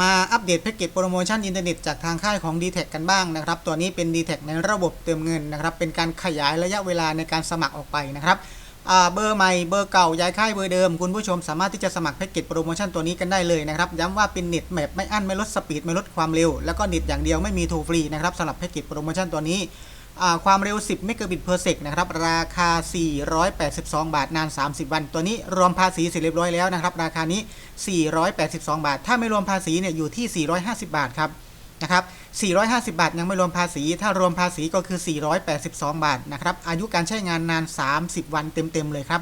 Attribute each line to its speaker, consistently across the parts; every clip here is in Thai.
Speaker 1: มาอัปเดตแพ็กเกจโปรโมชั่นอินเทอร์เน็ตจากทางค่ายของ d t แทกันบ้างนะครับ ตัวนี้เป็น d t แทในระบบเติมเงินนะครับ เป็นการขยายระยะเวลาในการสมัครออกไปนะครับเบอร์ใหม่เบอร์เก่าย้ายค่ายเบอร์เดิม คุณผู้ชมสามารถที่จะสมัครแพ็กเกจโปรโมชั่นตัวนี้กันได้เลยนะครับ ย้ำว่าเป็นเน็ตแบบไม่อั้นไม่ลดสปีดไม่ลดความเร็ว แล้วก็เน็ตอย่างเดียวไม่มีทรฟรีนะครับสำหรับแพ็กเกจโปรโมชั่นตัวนี้ ความเร็ว 10 เมกะบิต per sec นะครับ ราคา 482 บาท นาน 30 วัน ตัวนี้รวมภาษีเสร็จเรียบร้อยแล้วนะครับ ราคานี้ 482 บาท ถ้าไม่รวมภาษีเนี่ยอยู่ที่ 450 บาทครับ นะครับ 450 บาท ยังไม่รวมภาษี ถ้ารวมภาษีก็คือ 482 บาทนะครับ อายุการใช้งานนาน 30 วันเต็มๆเลยครับ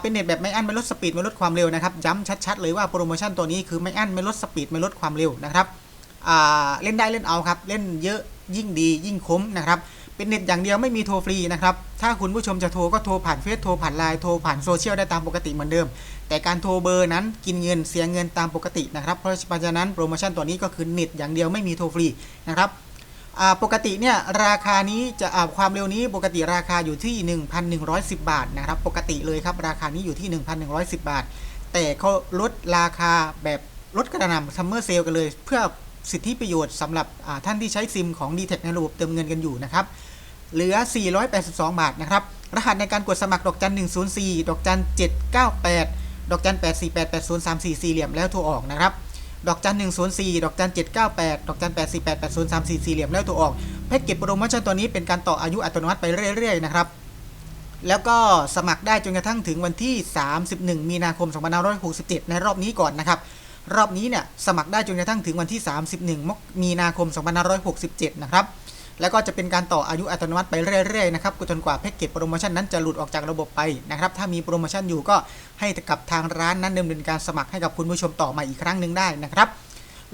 Speaker 1: เป็นเน็ตแบบไม่อั้นไม่ลดสปีดไม่ลดความเร็วนะครับ ย้ำชัดๆเลยว่าโปรโมชั่นตัวนี้คือไม่อั้นไม่ลดสปีดไม่ลดความเร็วนะครับเล่นได้เล่นเอาครับ เล่นเยอะยิ่งดียิ่งคุ้มนะครับ เป็นเน็ตอย่างเดียวไม่มีโทรฟรีนะครับ ถ้าคุณผู้ชมจะโทรก็โทรผ่านเฟซโทรผ่านไลน์โทรผ่านโซเชียลได้ตามปกติเหมือนเดิม แต่การโทรเบอร์นั้นกินเงินเสียเงินตามปกตินะครับ เพราะฉะนั้นโปรโมชั่นตัวนี้ก็คือเน็ตอย่างเดียวไม่มีโทรฟรีนะครับปกติเนี่ยราคานี้จะความเร็วนี้ปกติราคาอยู่ที่ 1,110 บาทนะครับ ปกติเลยครับราคานี้อยู่ที่ 1,110 บาท แต่เขาลดราคาแบบลดกระหน่ำซัมเมอร์เซลกันเลย เพื่อ สิทธิประโยชน์สำหรับท่านที่ใช้ซิมของ d t แทในระบบเติมเงินกันอยู่นะครับ เหลือ 482 บาทนะครับ รหัสในการกดสมัครดอกจัน 104 ดอกจัน 798 ดอกจัน 848 8034 สี่เหลี่ยมแล้วโทรออกนะครับดอกจัน104 ดอกจัน 798 ดอกจัน 848 8034 สี่เหลี่ยมแล้วโทรออกแพ็กเกจโปรโมชั่นตัวนี้เป็นการต่ออายุอัตโนมัติไปเรื่อยๆนะครับ แล้วก็สมัครได้จนกระทั่งถึงวันที่ 31 มีนาคม 2567 ในรอบนี้ก่อนนะครับ รอบนี้เนี่ยสมัครได้จนกระทั่งถึงวันที่ 31มกมีนาคม 2567 นะครับ แล้วก็จะเป็นการต่ออายุอัตโนมัติไปเรื่อยๆนะครับจนกว่าแพ็กเกจโปรโมชั่นนั้นจะหลุดออกจากระบบไปนะครับ ถ้ามีโปรโมชั่นอยู่ก็ให้กับทางร้านนั้นดำเนินการสมัครให้กับคุณผู้ชมต่อมาอีกครั้งหนึ่งได้นะครับ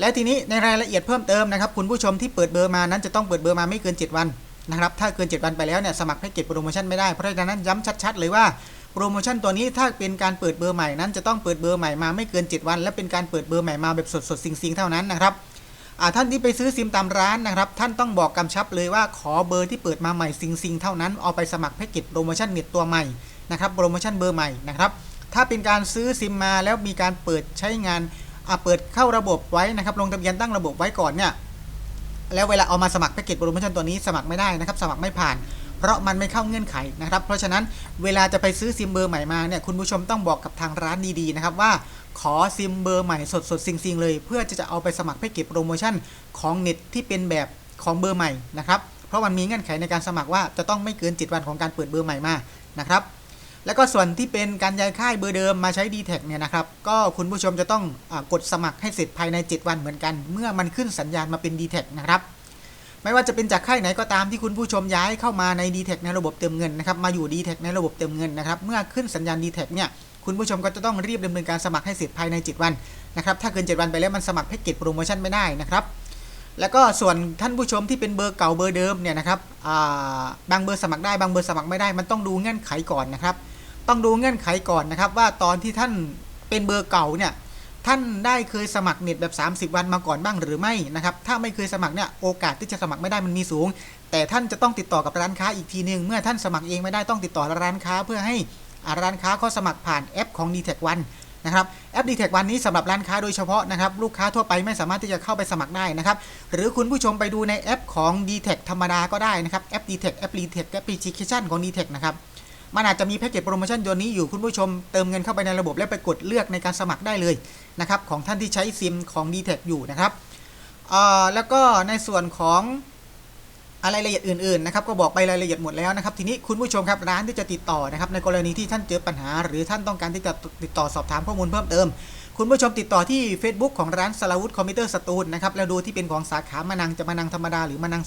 Speaker 1: และทีนี้ในรายละเอียดเพิ่มเติมนะครับ คุณผู้ชมที่เปิดเบอร์มานั้นจะต้องเปิดเบอร์มาไม่เกิน 7 วันนะครับ ถ้าเกิน 7 วันไปแล้วเนี่ยสมัครแพ็กเกจโปรโมชั่นไม่ได้ เพราะฉะนั้นย้ำชัด ๆ เลยว่า โปรโมชั่นตัวนี้ถ้าเป็นการเปิดเบอร์ใหม่นั้นจะต้องเปิดเบอร์ใหม่มาไม่เกิน 7 วัน และเป็นการเปิดเบอร์ใหม่มาแบบสดๆซิงๆเท่านั้นนะครับอ่าท่านที่ไปซื้อซิมตามร้านนะครับ ท่านต้องบอกกำชับเลยว่าขอเบอร์ที่เปิดมาใหม่ซิงซิงเท่านั้นเอาไปสมัครแพ็กเกจโปรโมชั่นเน็ตตัวใหม่นะครับโปรโมชั่นเบอร์ใหม่นะครับถ้าเป็นการซื้อซิมมาแล้วมีการเปิดใช้งานเปิดเข้าระบบไว้นะครับลงทะเบียนตั้งระบบไว้ก่อนเนี่ยแล้วเวลาเอามาสมัครแพ็กเกจโปรโมชั่นตัวนี้สมัครไม่ได้นะครับ สมัครไม่ผ่าน เพราะมันไม่เข้าเงื่อนไขนะครับ เพราะฉะนั้นเวลาจะไปซื้อซิมเบอร์ใหม่มาเนี่ยคุณผู้ชมต้องบอกกับทางร้านดีๆนะครับว่าขอซิมเบอร์ใหม่สดๆซิงๆเลย เพื่อจะจะเอาไปสมัครแพ็กเกจโปรโมชั่นของเน็ตที่เป็นแบบของเบอร์ใหม่นะครับเพราะมันมีเงื่อนไขในการสมัครว่าจะต้องไม่เกิน7วันของการเปิดเบอร์ใหม่มานะครับแล้วก็ส่วนที่เป็นการย้ายค่ายเบอร์เดิมมาใช้ d t แทเนี่ยนะครับก็คุณผู้ชมจะต้องอกดสมัครให้เสร็จภายใน 7 วันเหมือนกัน เมื่อมันขึ้นสัญญาณมาเป็น d t แทนะครับ ไม่ว่าจะเป็นจากค่ายไหนก็ตามที่คุณผู้ชมย้ายเข้ามาใน d t แทในระบบเติมเงินนะครับมาอยู่ d t แทในระบบเติมเงินนะครับเมื่อขึ้นสัญญาณ d t แทเนี่ยคุณผู้ชมก็จะต้องรีบดำเนินการสมัครให้เสร็จภายใน 7 วันนะครับถ้าเกิน 7 วันไปแล้วมันสมัครแพ็กเกจโปรโมชั่นไม่ได้นะครับแล้วก็ส่วนท่านผู้ชมที่เป็นเบอร์เก่าเบอร์เดิมเนี่ยนะครับบางเบอร์สมัครได้บางเบอร์สมัครไม่ได้ มันต้องดูเงื่อนไขก่อนนะครับ ต้องดูเงื่อนไขก่อนนะครับว่าตอนที่ท่านเป็นเบอร์เก่าเนี่ย ท่านได้เคยสมัครเน็ตแบบ 30 วันมาก่อนบ้างหรือไม่นะครับ ถ้าไม่เคยสมัครเนี่ยโอกาสที่จะสมัครไม่ได้มันมีสูง แต่ท่านจะต้องติดต่อกับร้านค้าอีกทีหนึ่งเมื่อท่านสมัครเองไม่ได้ต้องติดต่อร้านค้าเพื่อให้ร้านค้าเขาสมัครผ่านแอปของ d t แทวันนะครับแอป d t แทวันนี้สำหรับร้านค้าโดยเฉพาะนะครับลูกค้าทั่วไปไม่สามารถที่จะเข้าไปสมัครได้นะครับหรือคุณผู้ชมไปดูในแอปของ d t แทธรรมดาก็ได้นะครับแอป d t แทแอป d t แทแอปพลิเคชันของ d t แทนะครับมันอาจจะมีแพ็กเกจโปรโมชั่นตัวนี้อยู่คุณผู้ชมเติมเงินเข้าไปในระบบแล้วไปกดเลือกในการสมัครได้เลย นะครับของท่านที่ใช้ซิมของ d t แทอยู่นะครับแล้วก็ในส่วนของอะไรรายละเอียดอื่นๆนะครับก็บอกไปรายละเอียดหมดแล้วนะครับ ทีนี้คุณผู้ชมครับร้านที่จะติดต่อนะครับในกรณีที่ท่านเจอปัญหา หรือท่านต้องการที่จะติดต่อสอบถามข้อมูลเพิ่มเติม คุณผู้ชมติดต่อที่ Facebook ของร้านสลาวุธคอมพิวเตอร์สตูนนะครับ แล้วดูที่เป็นของสาขามานังจะมานังธรรมดาหรือมานัง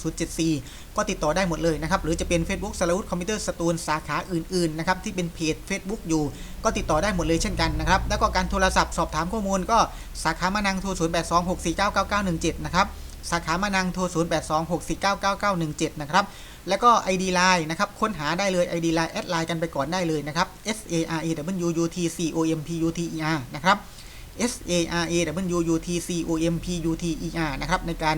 Speaker 1: 074ก็ติดต่อได้หมดเลยนะครับ หรือจะเป็น Facebook สลาวุธคอมพิวเตอร์สตูนสาขาอื่นๆนะครับที่เป็นเพจ Facebook อยู่ ก็ติดต่อได้หมดเลยเช่นกันนะครับ แล้วก็การโทรศัพท์สอบถามข้อมูลก็สาขามานังโทร0826499917นะครับสาขามานังโทร 0826499917 นะครับ แล้วก็ ID Line นะครับ ค้นหาได้เลย ID Line แอดไลน์กันไปก่อนได้เลยนะครับ S A R A W U T C O M P U T E R นะครับ S A R A W U T C O M P U T E R นะครับในการ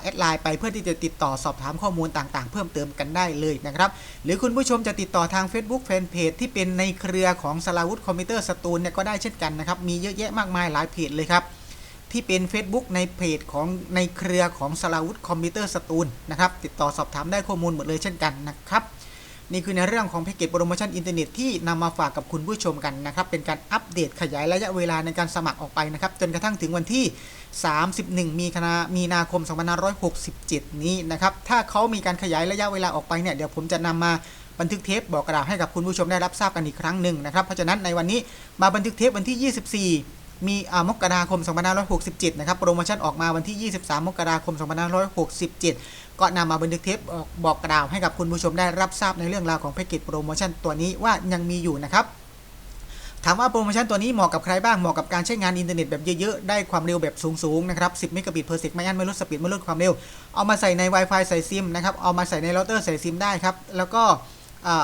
Speaker 1: แอดไลน์ไปเพื่อที่จะติดต่อสอบถามข้อมูลต่างๆ เพิ่มเติมกันได้เลยนะครับ หรือคุณผู้ชมจะติดต่อทาง Facebook Fanpage ที่เป็นในเครือของสลาวุธคอมพิวเตอร์สตูนเนี่ยก็ได้เช่นกันนะครับ มีเยอะแยะมากมายหลายเพจเลยครับ ที่เป็น Facebook ในเพจของในเครือของสลาวุธคอมพิวเตอร์สตูลนะครับติดต่อสอบถามได้ข้อมูลหมดเลยเช่นกันนะครับ นี่คือในเรื่องของแพ็กเกจโปรโมชั่นอินเทอร์เน็ตที่นำมาฝากกับคุณผู้ชมกันนะครับเป็นการอัปเดตขยายระยะเวลาในการสมัครออกไปนะครับจนกระทั่งถึงวันที่ 31 มีนามีนาคม 2567 นี้นะครับถ้าเขามีการขยายระยะเวลาออกไปเนี่ยเดี๋ยวผมจะนำมาบันทึกเทปบอกกระดาษให้กับคุณผู้ชมได้รับทราบกันอีกครั้งหนึ่งนะครับเพราะฉะนั้นในวันนี้มาบันทึกเทปวันที่ 24 มีมกราคม 2567 นะครับ โปรโมชั่นออกมาวันที่ 23 มกราคม 2567 ก็นำมาบันทึกเทปบอกบอกกล่าวให้กับคุณผู้ชมได้รับทราบในเรื่องราวของแพ็กเกจโปรโมชั่นตัวนี้ว่ายังมีอยู่นะครับถามว่าโปรโมชั่นตัวนี้เหมาะกับใครบ้าง เหมาะกับการใช้งานอินเทอร์เน็ตแบบเยอะๆ ได้ความเร็วแบบสูงๆ นะครับ 10 เมกะบิต per sec ไม่อั้นไม่ลดสปีดไม่ลดความเร็ว เอามาใส่ใน Wi-Fi ใส่ซิมนะครับ เอามาใส่ในเราเตอร์ใส่ซิมได้ครับ แล้วก็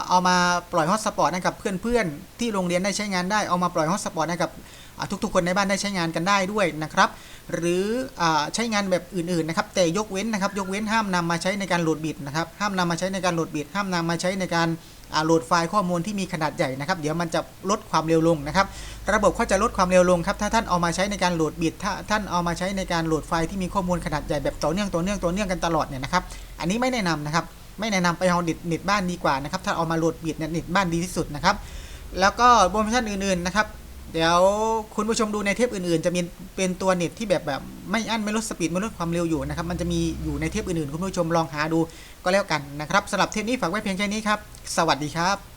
Speaker 1: เอามาปล่อยฮอตสปอตให้กับเพื่อนๆ ที่โรงเรียนได้ใช้งานได้ เอามาปล่อยฮอตสปอตให้กับ ทุกๆ คนในบ้านได้ใช้งานกันได้ด้วยนะครับ หรือใช้งานแบบอื่นๆนะครับ แต่ยกเว้นนะครับ ยกเว้นห้ามนำมาใช้ในการโหลดบิตนะครับ ห้ามนำมาใช้ในการโหลดบิต ห้ามนำมาใช้ในการโหลดไฟล์ข้อมูลที่มีขนาดใหญ่นะครับ เดี๋ยวมันจะลดความเร็วลงนะครับ ระบบเขาจะลดความเร็วลงครับ ถ้าท่านเอามาใช้ในการโหลดบิต ถ้าท่านเอามาใช้ในการโหลดไฟล์ที่มีข้อมูลขนาดใหญ่แบบต่อเนื่องต่อเนื่องต่อเนื่องกันตลอดเนี่ยนะครับ อันนี้ไม่แนะนำนะครับ ไม่แนะนำไปเอาเน็ตเน็ตบ้านดีกว่านะครับ ถ้าเอามาโหลดบิตเนี่ยเน็ตบ้านดีที่สุดนะครับ แล้วก็โปรโมชั่นอื่นๆนะครับ เดี๋ยวคุณผู้ชมดูในเทปอื่นๆ จะมีเป็นตัวเน็ตที่แบบแบบไม่อั้นไม่ลดสปีดไม่ลดความเร็วอยู่นะครับ มันจะมีอยู่ในเทปอื่นๆ คุณผู้ชมลองหาดูก็แล้วกันนะครับสำหรับเทปนี้ฝากไว้เพียงแค่นี้ครับ สวัสดีครับ